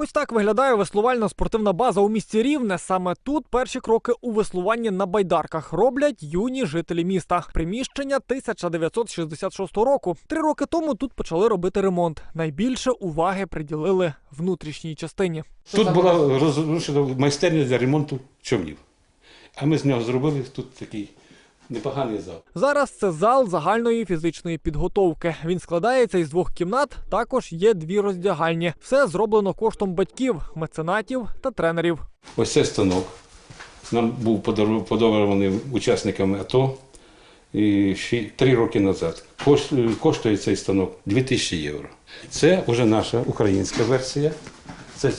Ось так виглядає веслувальна спортивна база у місті Рівне. Саме тут перші кроки у веслуванні на байдарках роблять юні жителі міста. Приміщення 1966 року. Три роки тому тут почали робити ремонт. Найбільше уваги приділили внутрішній частині. Тут була розрушена майстерня для ремонту човнів. А ми з нього зробили тут такий непоганий зал. Зараз це зал загальної фізичної підготовки. Він складається із двох кімнат. Також є дві роздягальні. Все зроблено коштом батьків, меценатів та тренерів. Ось цей станок. Нам був подарований учасниками АТО і ще три роки назад. Коштує цей станок 2000 євро. Це вже наша українська версія. Це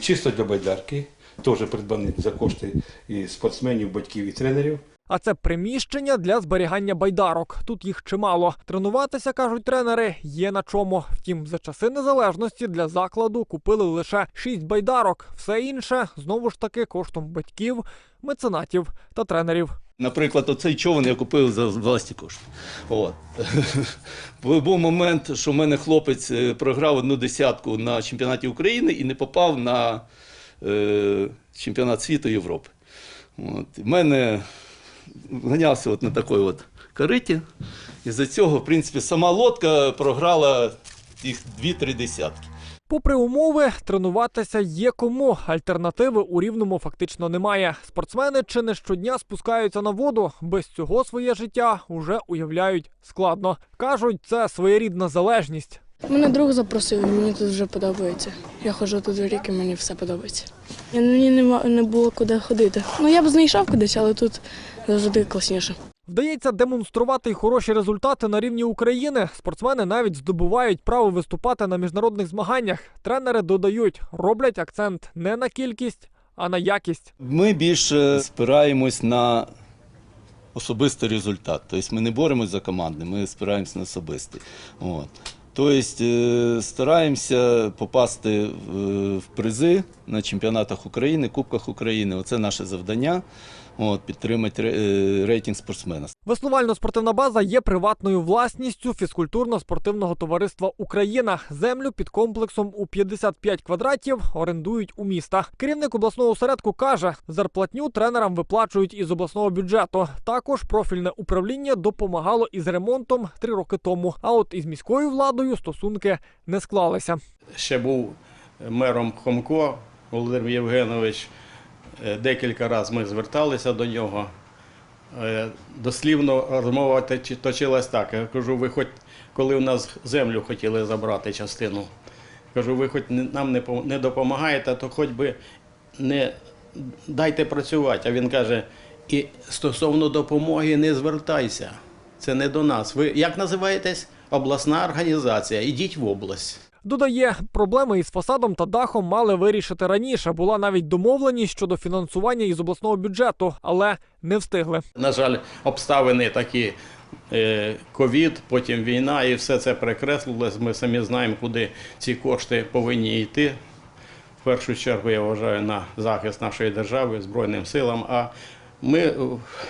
чисто для байдарки. Теж придбаний за кошти і спортсменів, батьків і тренерів. А це приміщення для зберігання байдарок. Тут їх чимало. Тренуватися, кажуть тренери, є на чому. Втім, за часи незалежності для закладу купили лише шість байдарок. Все інше знову ж таки коштом батьків, меценатів та тренерів. Наприклад, оцей човен я купив за власні кошти. От. Був момент, що в мене хлопець е, програв одну десятку на чемпіонаті України і не попав на е, чемпіонат світу Європи. От. В мене ганявся от на такій от кариті. І за цього, в принципі, сама лодка програла їх дві-три десятки. Попри умови, тренуватися є кому. Альтернативи у рівному фактично немає. Спортсмени чи не щодня спускаються на воду. Без цього своє життя уже уявляють складно. кажуть, це своєрідна залежність. Мене друг запросив, мені тут вже подобається. Я ходжу тут рік і мені все подобається. Я, мені не було куди ходити. Ну я б знайшов кудись, але тут завжди класніше. Вдається демонструвати й хороші результати на рівні України. Спортсмени навіть здобувають право виступати на міжнародних змаганнях. Тренери додають, роблять акцент не на кількість, а на якість. Ми більше спираємось на особистий результат. Тобто ми не боремось за команди, ми спираємось на особистий. От. Тобто е, стараємося попасти в- в призи на чемпіонатах України, Кубках України. Оце наше завдання. От, підтримати е, рейтинг спортсмена. Веслувально-спортивна база є приватною власністю фізкультурно-спортивного товариства Україна. Землю під комплексом у 55 квадратів орендують у міста. Керівник обласного осередку каже, зарплатню тренерам виплачують із обласного бюджету. Також профільне управління допомагало із ремонтом три роки тому. А от із міською владою стосунки не склалися. ще був мером Хомко Володимир Євгенович. Е, Декілька разів ми зверталися до нього. Е, Дослівно розмова точ- точилась так. Я кажу, ви хоч коли у нас землю хотіли забрати частину. Кажу, ви хоч нам не допомагаєте, то хоч би не дайте працювати. А він каже: і стосовно допомоги не звертайся. Це не до нас. Ви як називаєтесь? Обласна організація. Ідіть в область. Додає, проблеми із фасадом та дахом мали вирішити раніше. Була навіть домовленість щодо фінансування із обласного бюджету, але не встигли. На жаль, обставини такі. е, Ковід, потім війна, і все це перекреслилось. Ми самі знаємо, куди ці кошти повинні йти. В першу чергу я вважаю на захист нашої держави, Збройним силам. А ми е,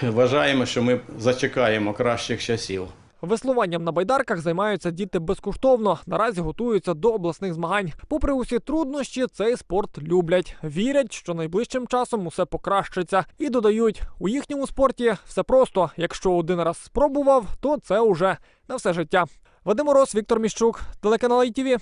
вважаємо, що ми зачекаємо кращих часів. Веслуванням на байдарках займаються діти безкоштовно. Наразі готуються до обласних змагань. Попри усі труднощі, цей спорт люблять. Вірять, що найближчим часом усе покращиться. І додають, у їхньому спорті все просто. Якщо один раз спробував, то це уже на все життя. Вадим Мороз, Віктор Міщук, телеканал ITV.